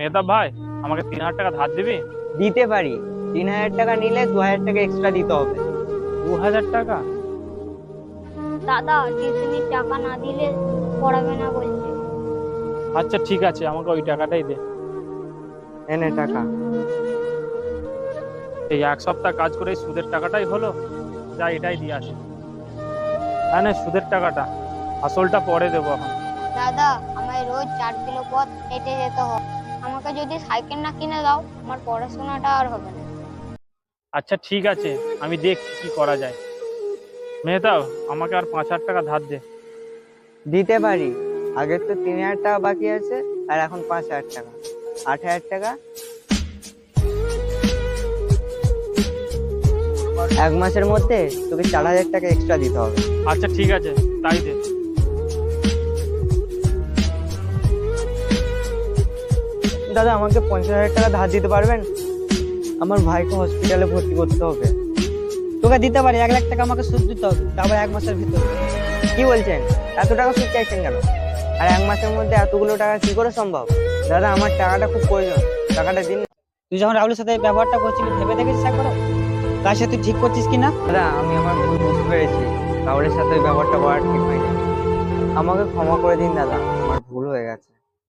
মেহতাব ভাই আমাকে তিন হাজার টাকা ধার দিবি? দিতে পারি। তিন হাজার টাকা নিলে দু হাজার টাকা এক্সট্রা দিতে হবে। দু হাজার টাকা? দাদা টিউশনির টাকা না দিলে পড়াবে না বলছে। আচ্ছা ঠিক আছে আমাকে ওই টাকাটাই দে। এনে টাকা। এই এক সপ্তাহ কাজ করে সুদের টাকাটাই হলো। যা এটাই দিয়ে আসি। হ্যাঁ না সুদের টাকাটা। আসলটা পরে দেবো এখন। দাদা আমায় রোজ চার কিলো পথ হেঁটে যেতে হবে আমাকে যদি সাইকেল না কিনে দাও আমার পড়াশোনাটা আর হবে না। আচ্ছা ঠিক আছে। আমি দেখছি কি করা যায়। মেহতাব আমাকে আর পাঁচ হাজার টাকা ধার দে। দিতে পারি। আগের তো তিন হাজার টাকা বাকি আছে আর এখন পাঁচ হাজার টাকা। আট হাজার টাকা? এক মাসের মধ্যে তোকে চার হাজার টাকা এক্সট্রা দিতে হবে। আচ্ছা ঠিক আছে। তাই দে। দাদা, আমাকে পঞ্চাশ হাজার টাকা ধার দিতে পারবেন? আমার ভাইকে হসপিটালে ভর্তি করতে হবে। তোকে দিতে পারি, এক লাখ টাকা আমাকে সুদ দিতে হবে তারপর এক মাসের ভিতরে। কি বলছেন? এত টাকা সুদ চাইছেন কেন? আর এক মাসের মধ্যে এতগুলো টাকা কি করে সম্ভব? দাদা, আমার টাকাটা খুব প্রয়োজন। টাকাটা দিন। তুই যখন রাহুলের সাথে ব্যবহারটা করছিলি, ভেবে দেখেছিস একবারও? কাছে তুই ঠিক করছিস কি না দাদা, আমি আমার ভুল বুঝতে পেরেছি। রাহুলের সাথে ব্যাপারটা করা ঠিক হয়নি। আমাকে ক্ষমা করে দিন, দাদা। আমার ভুল হয়ে গেছে।